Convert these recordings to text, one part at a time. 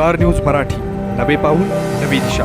Star news Marathi. नवे पाऊल नवी दिशा.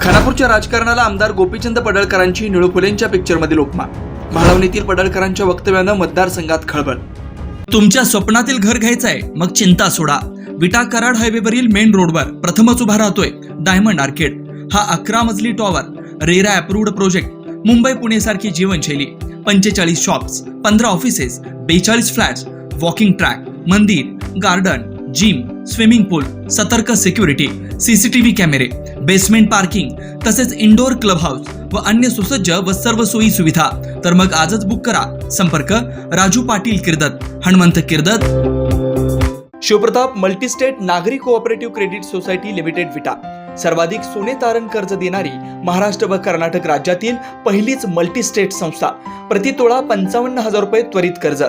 खानापूरच्या राजकारणाला आमदार गोपीचंद पडळकरांची निळू फुलेंच्या पिक्चरमधील उपमा भाळवणीतील पडळकरांच्या वक्तव्यानं मतदारसंघात खळबळ. तुमच्या स्वप्नातील घर घ्यायचंय मग चिंता सोडा. विटा कराड हायवेवरील मेन रोडवर प्रथमच उभा राहतोय डायमंड आर्केड. हा अकरा मजली tower RERA approved project Mumbai Pune सारखी जीवनशैली. पंचेचाळीस शॉप्स पंधरा ऑफिसेस बेचाळीस फ्लॅट्स वॉकिंग ट्रॅक मंदिर गार्डन जिम स्विमिंग पूल सतर्क सिक्युरिटी सीसीटीव्ही कॅमेरे बेसमेंट पार्किंग तसेच इंडोर क्लब हाऊस व अन्य सुसज्ज व सर्व सोयी सुविधा. तर मग आजच बुक करा. संपर्क राजू पाटील किर्दत हनुमंत किर्दत. शिवप्रताप मल्टीस्टेट नागरी cooperative credit society limited Vita. सर्वाधिक सोने तारण कर्ज देणारी महाराष्ट्र व कर्नाटक राज्यातील पहिलीच मल्टीस्टेट संस्था. प्रतितोळा पंचावन्न हजार रुपये त्वरित कर्ज.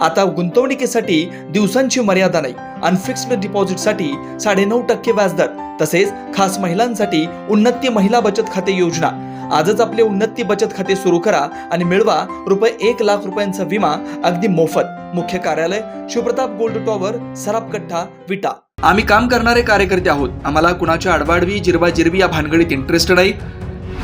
आता गुंतवणुकीसाठी दिवसांची मर्यादा नाही. अनफिक्स्ड डिपॉझिटसाठी साडेनऊ टक्के व्याजदर तसेच खास महिलांसाठी उन्नती महिला बचत खाते योजना. आजच आपले उन्नती बचत खाते सुरू करा आणि मिळवा रुपये एक लाख रुपयांचा विमा अगदी मोफत. मुख्य कार्यालय शिवप्रताप गोल्ड टॉवर सरापकट्टा विटा. आम्ही काम करणारे कार्यकर्ते आहोत. आम्हाला कुणाच्या अडवाडवी जिरवा जिरवी या भानगडीत इंटरेस्ट नाही.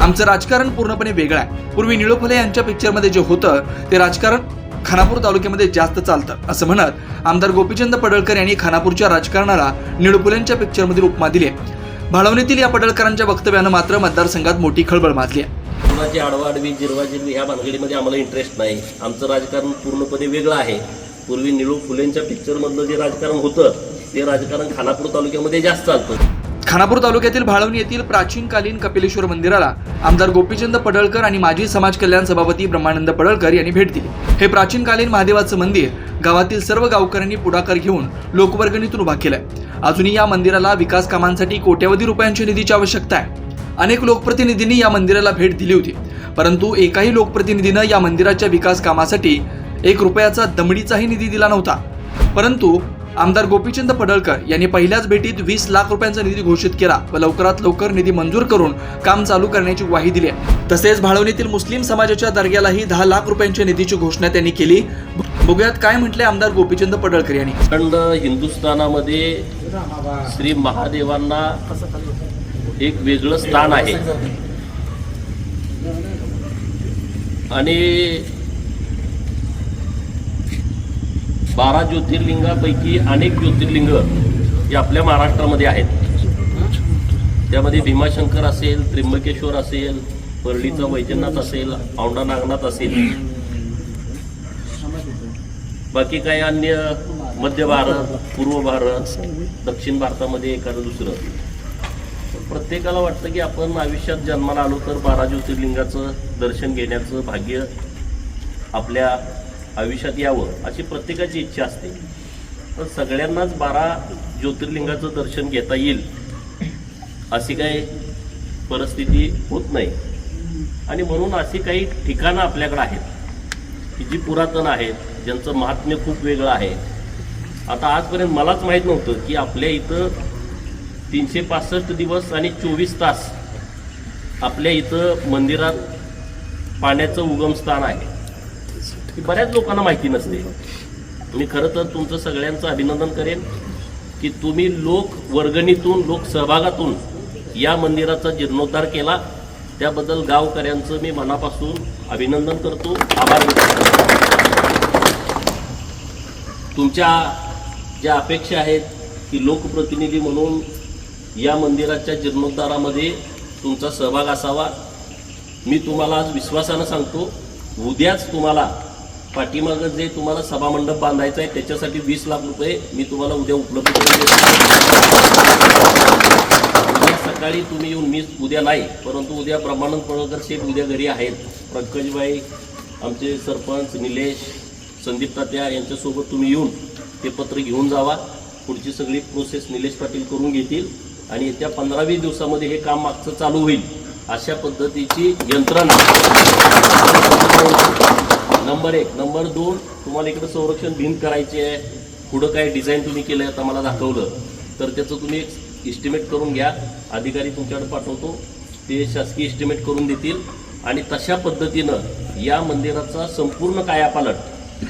आमचं राजकारण पूर्णपणे वेगळं आहे. पूर्वी निळोफले यांच्या पिक्चरमध्ये जे होतं ते राजकारण खानापूर तालुक्यामध्ये जास्त चालतं असं म्हणत आमदार गोपीचंद पडळकर यांनी खानापूरच्या राजकारणाला निळू पिक्चरमधील उपमा दिली. आहे भाळवणीतील या पडळकरांच्या वक्तव्यानं मात्र मतदारसंघात मोठी खळबळ माजली आहे. कुणाची आडवाडवी जिरवाजिरवी ह्या भानगडीमध्ये आम्हाला इंटरेस्ट नाही. आमचं राजकारण पूर्णपणे वेगळं आहे. पूर्वी निळू फुलेंच्या पिक्चरमधलं जे राजकारण होतं ते राजकारण खानापूर तालुक्यामध्ये जास्त चालतं. खानापूर तालुक्यातील भाळवणी येथील प्राचीन कालीन कपिलेश्वर मंदिराला आमदार गोपीचंद पडळकर आणि माजी समाज कल्याण सभापती ब्रह्मानंद पडळकर यांनी भेट दिली. हे प्राचीन कालीन महादेवाचं मंदिर गावातील सर्व गावकऱ्यांनी पुढाकार घेऊन लोकवर्गणीतून उभा केलाय. अजूनही या मंदिराला विकास कामांसाठी कोट्यवधी रुपयांच्या निधीची आवश्यकता आहे. अनेक लोकप्रतिनिधींनी या मंदिराला भेट दिली होती. परंतु एकाही लोकप्रतिनिधीनं या मंदिराच्या विकास कामासाठी एक रुपयाचा दमडीचाही निधी दिला नव्हता. परंतु आमदार गोपीचंद पडळकर यांनी पहिल्याच भेटीत वीस लाख रुपयांचा निधी घोषित केला व लवकरात लवकर निधी मंजूर करून काम चालू करण्याची ग्वाही दिली आहे. तसेच भाळवणीतील मुस्लिम समाजाच्या दर्ग्यालाही दहा लाख रुपयांच्या निधीची घोषणा त्यांनी केली. बघूयात काय म्हटले आमदार गोपीचंद पडळकर यांनी. हिंदुस्थानामध्ये श्री महादेवांना एक वेगळं स्थान आहे. आणि बारा ज्योतिर्लिंगापैकी अनेक ज्योतिर्लिंग हे आपल्या महाराष्ट्रामध्ये आहेत. त्यामध्ये भीमाशंकर असेल त्र्यंबकेश्वर असेल परळीचा वैजनाथ असेल औंढा नागनाथ असेल. बाकी काही अन्य मध्य भारत पूर्व भारत दक्षिण भारतामध्ये एखादं दुसरं. प्रत्येकाला वाटतं की आपण आयुष्यात जन्माला आलो तर बारा ज्योतिर्लिंगाचं दर्शन घेण्याचं भाग्य आपल्या आयुष्यात यावं अशी प्रत्येकाची इच्छा असते. पण सगळ्यांनाच बारा ज्योतिर्लिंगाचं दर्शन घेता येईल अशी काही परिस्थिती होत नाही. आणि म्हणून अशी काही ठिकाणं आपल्याकडं आहेत की जी पुरातन आहेत ज्यांचं महात्म्य खूप वेगळं आहे. आता आजपर्यंत मलाच माहीत नव्हतं की आपल्या इथं तीनशे पासष्ट दिवस आणि चोवीस तास आपल्या इथं मंदिरात पाण्याचं उगमस्थान आहे. ही बऱ्याच लोकांना माहिती नसते. मी खरं तर तुमचं सगळ्यांचं अभिनंदन करेन की तुम्ही लोक वर्गणीतून लोक सहभागातून या मंदिराचा जीर्णोद्धार केला. त्याबद्दल गावकऱ्यांचं मी मनापासून अभिनंदन करतो. आभार करतो. तुमच्या ज्या अपेक्षा आहेत की लोकप्रतिनिधी म्हणून या मंदिराच्या जीर्णोद्धारामध्ये तुमचा सहभाग असावा मी तुम्हाला आज विश्वासानं सांगतो. उद्याच तुम्हाला पाठीमागं जे तुम्हाला सभामंडप बांधायचं आहे त्याच्यासाठी वीस लाख रुपये मी तुम्हाला उद्या उपलब्ध करून देतो. उद्या सकाळी तुम्ही येऊन मी उद्या नाही परंतु उद्या ब्रह्मानंद पळकर शेठ उद्या घरी आहेत. पंकजबाई आमचे सरपंच निलेश संदीप तात्या यांच्यासोबत तुम्ही येऊन ते पत्र घेऊन जावा. पुढची सगळी प्रोसेस निलेश पाटील करून घेतील आणि येत्या पंधरावीस दिवसामध्ये हे काम मागचं चालू होईल. अशा पद्धतीची यंत्रणा. नंबर एक. नंबर दोन तुम्हाला इकडं संरक्षण भिंत करायची आहे. पुढं काय डिझाईन तुम्ही केलं आता मला दाखवलं. तर त्याचं तुम्ही एक इस्टिमेट करून घ्या. अधिकारी तुमच्याकडे पाठवतो. ते शासकीय इस्टिमेट करून देतील. आणि तशा पद्धतीनं या मंदिराचा संपूर्ण कायापालट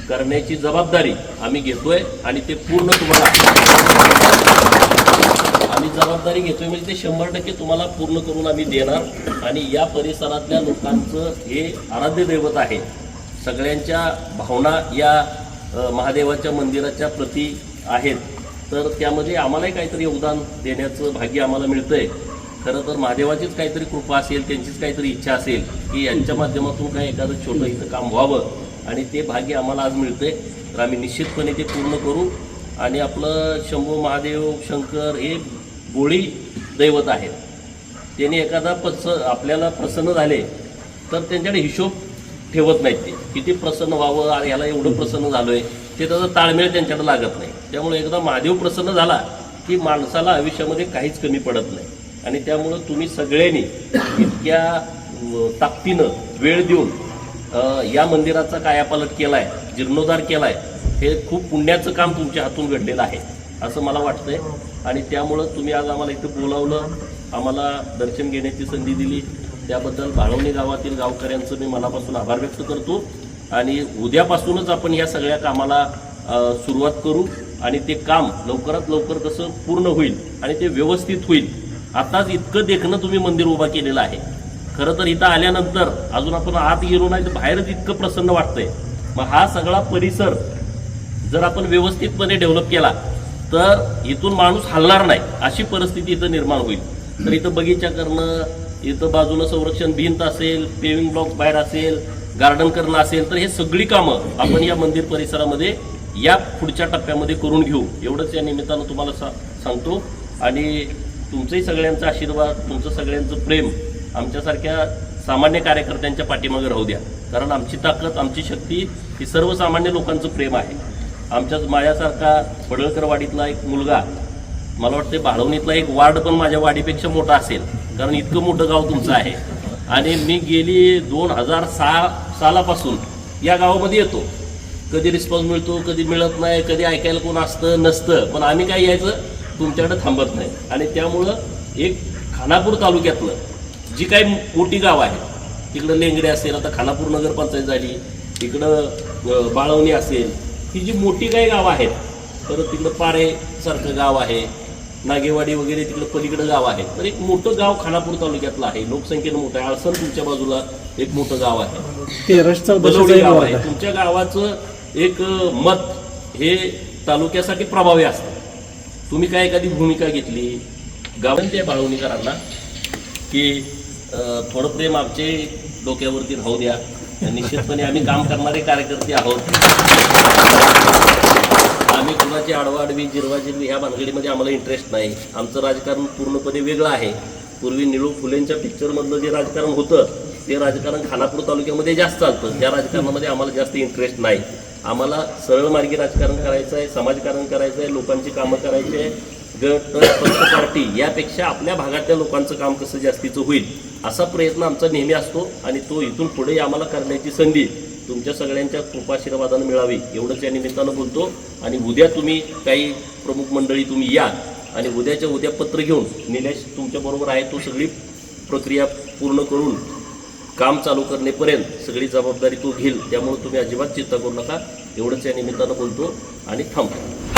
करण्याची जबाबदारी आम्ही घेतोय. आणि ते पूर्ण तुम्हाला आम्ही जबाबदारी घेतोय म्हणजे ते शंभर टक्के तुम्हाला पूर्ण करून आम्ही देणार. आणि या परिसरातल्या लोकांचं हे आराध्य दैवत आहे. सगळ्यांच्या भावना या महादेवाच्या मंदिराच्या प्रती आहेत. तर त्यामध्ये आम्हालाही काहीतरी योगदान देण्याचं भाग्य आम्हाला मिळतंय. खरं तर महादेवाचीच काहीतरी कृपा असेल त्यांचीच काहीतरी इच्छा असेल की यांच्या माध्यमातून काय एखादं छोटं इथं काम व्हावं. आणि ते भाग्य आम्हाला आज मिळतंय. तर आम्ही निश्चितपणे ते पूर्ण करू. आणि आपलं शंभू महादेव शंकर हे गोळी दैवत आहेत. त्यांनी एखादा पस आपल्याला प्रसन्न झाले तर त्यांच्याकडे हिशोब ठेवत नाहीत ते. किती प्रसन्न व्हावं याला एवढं प्रसन्न झालोय ते त्याचा ताळमेळ त्यांच्याकडे लागत नाही. त्यामुळे एकदा महादेव प्रसन्न झाला की माणसाला आयुष्यामध्ये काहीच कमी पडत नाही. आणि त्यामुळं तुम्ही सगळ्यांनी इतक्या ताकदीनं वेळ देऊन या मंदिराचा कायापालट केलाय जीर्णोद्धार केलाय हे खूप पुण्याचं काम तुमच्या हातून घडलेलं आहे. असं मला वाटतंय. आणि त्यामुळं तुम्ही आज आम्हाला इथं बोलावलं आम्हाला दर्शन घेण्याची संधी दिली. त्याबद्दल भाळवणी गावातील गावकऱ्यांचं मी मनापासून आभार व्यक्त करतो. आणि उद्यापासूनच आपण या सगळ्या कामाला सुरुवात करू. आणि ते काम लवकरात लवकर कसं पूर्ण होईल आणि ते व्यवस्थित होईल. आताच इतकं देखणं तुम्ही मंदिर उभा केलेलं आहे. खरं तर इथं आल्यानंतर अजून आपण आत गेलो नाही तर बाहेरच इतकं प्रसन्न वाटतंय. मग हा सगळा परिसर जर आपण व्यवस्थितपणे डेव्हलप केला तर इथून माणूस हलणार नाही. अशी परिस्थिती इथं निर्माण होईल. तर इथं बगीचा करणं इथं बाजूनं संरक्षण भिंत असेल पेविंग ब्लॉक बाहेर असेल गार्डन करणं असेल तर हे सगळी कामं आपण या मंदिर परिसरामध्ये या पुढच्या टप्प्यामध्ये करून घेऊ. एवढंच या निमित्तानं तुम्हाला सा सांगतो. आणि तुमचंही सगळ्यांचा आशीर्वाद तुमचं सगळ्यांचं प्रेम आमच्यासारख्या सामान्य कार्यकर्त्यांच्या पाठीमागे राहू द्या. कारण आमची ताकद आमची शक्ती ही सर्वसामान्य लोकांचं प्रेम आहे. आमच्याच माझ्यासारखा पडळकरवाडीतला एक मुलगा मला वाटतं भाळवणीतला एक वार्ड पण माझ्या वाडीपेक्षा मोठा असेल कारण इतकं मोठं गाव तुमचं आहे. आणि मी गेली दोन हजार सहा सालापासून या गावामध्ये येतो. कधी रिस्पॉन्स मिळतो कधी मिळत नाही कधी ऐकायला कोण असतं नसतं पण आम्ही काय यायचं? तुमच्याकडे थांबत नाही. आणि त्यामुळं एक खानापूर तालुक्यातलं जी काही मोठी गाव आहे तिकडं लेंगडे असेल आता खानापूर नगरपंचायत झाली तिकडं बाळवणी असेल ही जी मोठी काही गावं आहेत परत तिकडं पारे सारखं गाव आहे नागेवाडी वगैरे तिकडं पलीकडं गाव आहे तर एक मोठं गाव खानापूर तालुक्यातलं आहे लोकसंख्येनं मोठं आहे. आळसण तुमच्या बाजूला एक मोठं गाव आहे. बलवडी गाव आहे. तुमच्या गावाचं एक मत हे तालुक्यासाठी प्रभावी असतं. तुम्ही काय एखादी भूमिका घेतली? गावन त्या बाळवणीकरांना की थोडं प्रेम आमचे डोक्यावरती राहू द्या. निश्चितपणे आम्ही काम करणारे कार्यकर्ते आहोत. आम्ही कुणाची आडवाडवी जिरवाजिरवी ह्या भानगडीमध्ये आम्हाला इंटरेस्ट नाही. आमचं राजकारण पूर्णपणे वेगळं आहे. पूर्वी निळू फुलेंच्या पिक्चरमधलं जे राजकारण होतं ते राजकारण खानापूर तालुक्यामध्ये जास्त चालतं. त्या राजकारणामध्ये आम्हाला जास्त इंटरेस्ट नाही. आम्हाला सरळ मार्गी राजकारण करायचं आहे समाजकारण करायचं आहे लोकांची कामं करायची आहे गट पक्ष पार्टी यापेक्षा आपल्या भागातल्या लोकांचं काम कसं जास्तीचं होईल असा प्रयत्न आमचा नेहमी असतो आणि तो इथून पुढे आम्हाला करण्याची संधी तुमच्या सगळ्यांच्या कृपाशीर्वादानं मिळावी एवढंच या निमित्तानं बोलतो. आणि उद्या तुम्ही काही प्रमुख मंडळी तुम्ही या आणि उद्याच्या उद्या पत्र घेऊन निलेश तुमच्याबरोबर आहे तो सगळी प्रक्रिया पूर्ण करून काम चालू करण्यापर्यंत सगळी जबाबदारी तो घेईल त्यामुळे तुम्ही अजिबात चिंता करू नका. एवढंच या निमित्तानं बोलतो आणि थांबतो.